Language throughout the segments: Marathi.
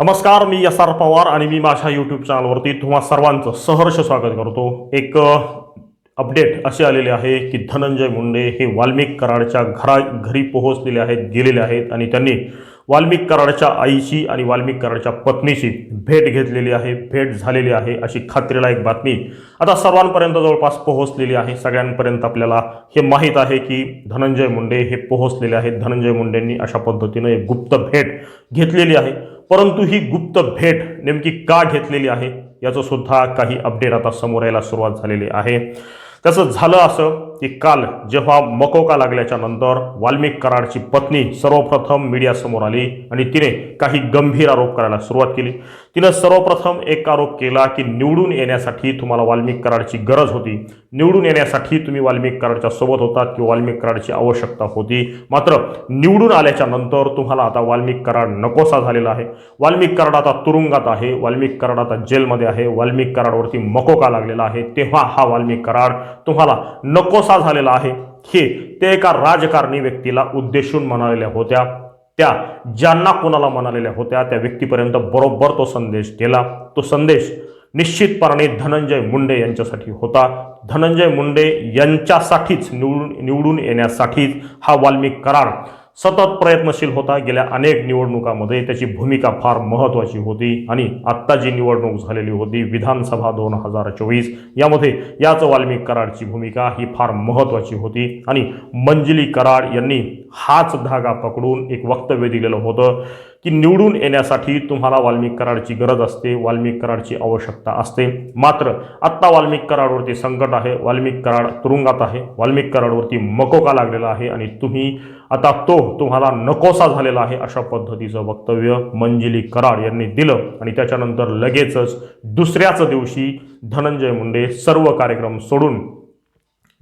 नमस्कार मी एस आर पवार आणि मी माझ्या यूट्यूब चॅनलवरती तुम्हा सर्वांचं सहर्ष स्वागत करतो. एक अपडेट असे आलेले आहे की धनंजय मुंडे हे वाल्मिक कराडच्या घरा घरी पोहोचलेले आहेत गेलेले आहेत आणि त्यांनी वाल्मिक कराडच्या आईची आणि वाल्मिक कराडच्या पत्नीची भेट घेतलेली आहे भेट झालेली आहे अशी खात्रीलायक बातमी आता सर्वांपर्यंत जवळपास पोहोचलेली आहे. सगळ्यांपर्यंत आपल्याला हे माहीत आहे की धनंजय मुंडे हे पोहोचलेले आहेत. धनंजय मुंडेंनी अशा पद्धतीनं एक गुप्त भेट घेतलेली आहे. परंतु ही गुप्त भेट नेमकी का घेतलेली आहे याचं सुद्धा काही अपडेट आता समोर यायला सुरुवात झालेली आहे. त्याचं झालं असं की काल जेव्हा मकोका लागल्याच्या नंतर वाल्मिक कराडची पत्नी सर्वप्रथम मीडियासमोर आली आणि तिने काही गंभीर आरोप करायला सुरुवात केली. तिनं सर्वप्रथम एक आरोप केला की निवडून येण्यासाठी तुम्हाला वाल्मिक कराडची गरज होती. निवडून येण्यासाठी तुम्ही वाल्मिक कराडच्या सोबत होतात किंवा वाल्मिक कराडची आवश्यकता होती. मात्र निवडून आल्याच्यानंतर तुम्हाला आता वाल्मिक कराड नकोसा झालेला आहे. वाल्मिक कराड आता तुरुंगात आहे. वाल्मिक कराड आता जेलमध्ये आहे. वाल्मिक कराडवरती मकोका लागलेला आहे. तेव्हा हा वाल्मिक कराड तुम्हाला नकोसा झालेला आहे. हे ते एका राजकारणी व्यक्तीला उद्देशून म्हणालेल्या होत्या. त्या ज्यांना कोणाला म्हणालेल्या होत्या त्या व्यक्तीपर्यंत बरोबर तो संदेश गेला. तो संदेश निश्चितपणाने धनंजय मुंडे यांच्यासाठी होता. धनंजय मुंडे यांच्यासाठीच निवडून निवडून येण्यासाठीच हा वाल्मिक करार सतत प्रयत्नशील होता. गेल्या अनेक निवडणुकामध्ये त्याची भूमिका फार महत्त्वाची होती आणि आत्ता जी निवडणूक झालेली होती विधानसभा दोन हजार चोवीस यामध्ये याच वाल्मिक कराडची भूमिका ही फार महत्त्वाची होती. आणि मंजिली कराड यांनी हाच धागा पकडून एक वक्तव्य दिलेलं होतं. की निवडून येण्यासाठी तुम्हाला वाल्मिक कराडची गरज असते वाल्मिक कराडची आवश्यकता असते. मात्र आत्ता वाल्मिक कराडवरती संकट आहे वाल्मिक कराड तुरुंगात आहे वाल्मिक कराडवरती मकोका लागलेला आहे आणि तुम्ही आता तो तुम्हाला नकोसा झालेला आहे अशा पद्धतीचं वक्तव्य मंजिली कराड यांनी दिलं आणि त्याच्यानंतर लगेचच दुसऱ्याच दिवशी धनंजय मुंडे सर्व कार्यक्रम सोडून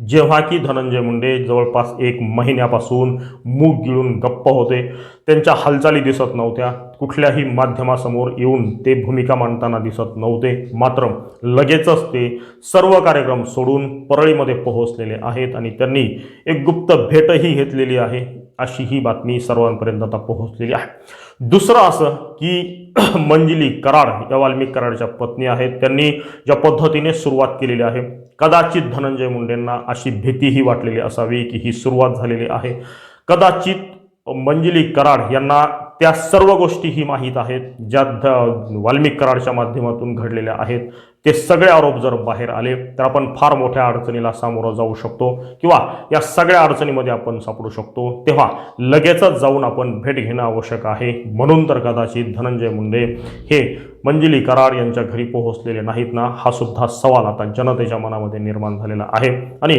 जेव्हा की धनंजय मुंडे जवळपास एक महिन्यापासून मूग गिळून गप्प होते. त्यांच्या हालचाली दिसत नव्हत्या. कुठल्याही माध्यमासमोर येऊन ते भूमिका मांडताना दिसत नव्हते. मात्र लगेचच ते सर्व कार्यक्रम सोडून परळीमध्ये पोहोचलेले आहेत आणि त्यांनी एक गुप्त भेटही घेतलेली आहे. अशी ही बातमी सर्वांपर्यंत आता पोहोचलेली आहे. दुसरं असं की मंजिली कराड या वाल्मिक कराडच्या पत्नी आहेत. त्यांनी ज्या पद्धतीने सुरुवात केलेली आहे कदाचित धनंजय मुंडेंना अशी भीतीही वाटलेली असावी की ही सुरुवात झालेली आहे. कदाचित मंजिली कराड यांना त्या सर्व गोष्टी ही माहीत आहेत. ज्या द वाल्मिक कराडच्या माध्यमातून घडलेल्या आहेत. ते सगळे आरोप जर बाहेर आले तर आपण फार मोठ्या अडचणीला सामोरं जाऊ शकतो किंवा या सगळ्या अडचणीमध्ये आपण सापडू शकतो. तेव्हा लगेचच जाऊन आपण भेट घेणं आवश्यक आहे. म्हणून तर कदाचित धनंजय मुंडे हे मंजिली कराड यांच्या घरी पोहोचलेले नाहीत ना? हा सुद्धा सवाल आता जनतेच्या मनामध्ये निर्माण झालेला आहे. आणि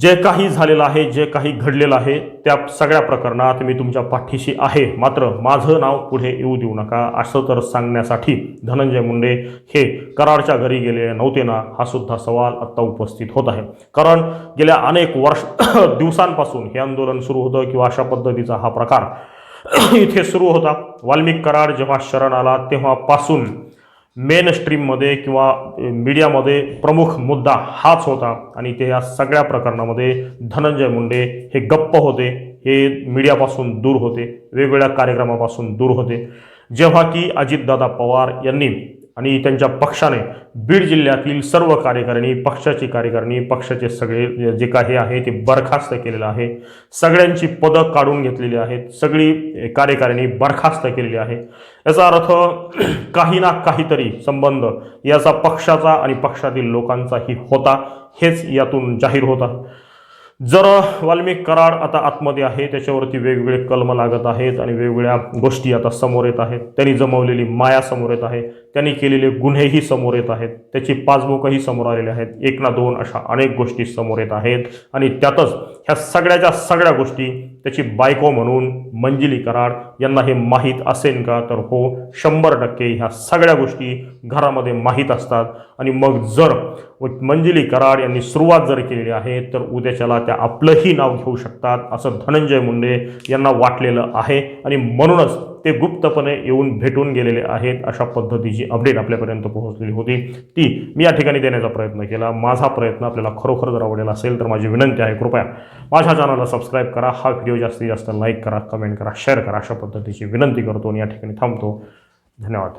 जे काही झालेलं आहे जे काही घडलेलं आहे त्या सगळ्या प्रकरणात मी तुमच्या पाठीशी आहे. मात्र माझं नाव पुढे येऊ देऊ नका असं तर सांगण्यासाठी धनंजय मुंडे हे कराडच्या घरी गेलेले नव्हते ना हा सुद्धा सवाल आत्ता उपस्थित होत आहे. कारण गेल्या अनेक वर्ष दिवसांपासून हे आंदोलन सुरू होतं किंवा अशा पद्धतीचा हा प्रकार इथे सुरू होता. वाल्मिक कराड जेव्हा शरण आला तेव्हापासून मेन स्ट्रीममध्ये किंवा मीडियामध्ये प्रमुख मुद्दा हाच होता. आणि ते या सगळ्या प्रकरणामध्ये धनंजय मुंडे हे गप्प होते. हे मीडियापासून दूर होते. वेगवेगळ्या कार्यक्रमापासून दूर होते. जेव्हा की अजितदादा पवार यांनी आणि त्यांच्या पक्षाने बीड जिल्ह्यातील सर्व कार्यकारिणी पक्षाची कार्यकारिणी पक्षाचे सगळे जे काही आहे ते बरखास्त केलेलं आहे. सगळ्यांची पदं काढून घेतलेली आहेत. सगळी कार्यकारिणी बरखास्त केलेली आहे. याचा अर्थ काही ना काहीतरी संबंध याचा पक्षाचा आणि पक्षातील लोकांचाही होता. हेच यातून जाहीर होता. जर वाल्मिक कराड आता आतमध्ये आहे. त्याच्यावरती वेगवेगळे कलम लागत आहेत आणि वेगवेगळ्या गोष्टी आता समोर येत आहेत. त्यांनी जमवलेली माया समोर येत आहे. त्यांनी केलेले गुन्हेही समोर येत आहेत. त्याची पासबुकही समोर आलेले आहेत. एक ना दोन अशा अनेक गोष्टी समोर येत आहेत. आणि त्यातच ह्या सगळ्याच्या सगळ्या गोष्टी त्याची बायको म्हणून मंजिली कराड यांना हे माहीत असेल का? तर हो शंभर टक्के ह्या सगळ्या गोष्टी घरामध्ये माहीत असतात. आणि मग जर मंजिली कराड यांनी सुरुवात जर केलेली आहे तर उद्याच्याला त्या आपलंही नाव घेऊ शकतात असं धनंजय मुंडे यांना वाटलेलं आहे. आणि म्हणूनच ते गुप्तपणे येऊन भेटून गेलेले आहेत अशा पद्धतीची अपडेट आपल्यापर्यंत पोहोचलेली होती. ती मी या ठिकाणी देण्याचा प्रयत्न केला. माझा प्रयत्न आपल्याला खरोखर जर आवडेल असेल तर माझी विनंती आहे कृपया माझ्या चॅनलला सबस्क्राईब करा. हा व्हिडिओ जास्तीत जास्त लाईक करा कमेंट करा शेअर करा अशा पद्धती पद्धतीची विनंती करतो आणि या ठिकाणी थांबतो. धन्यवाद.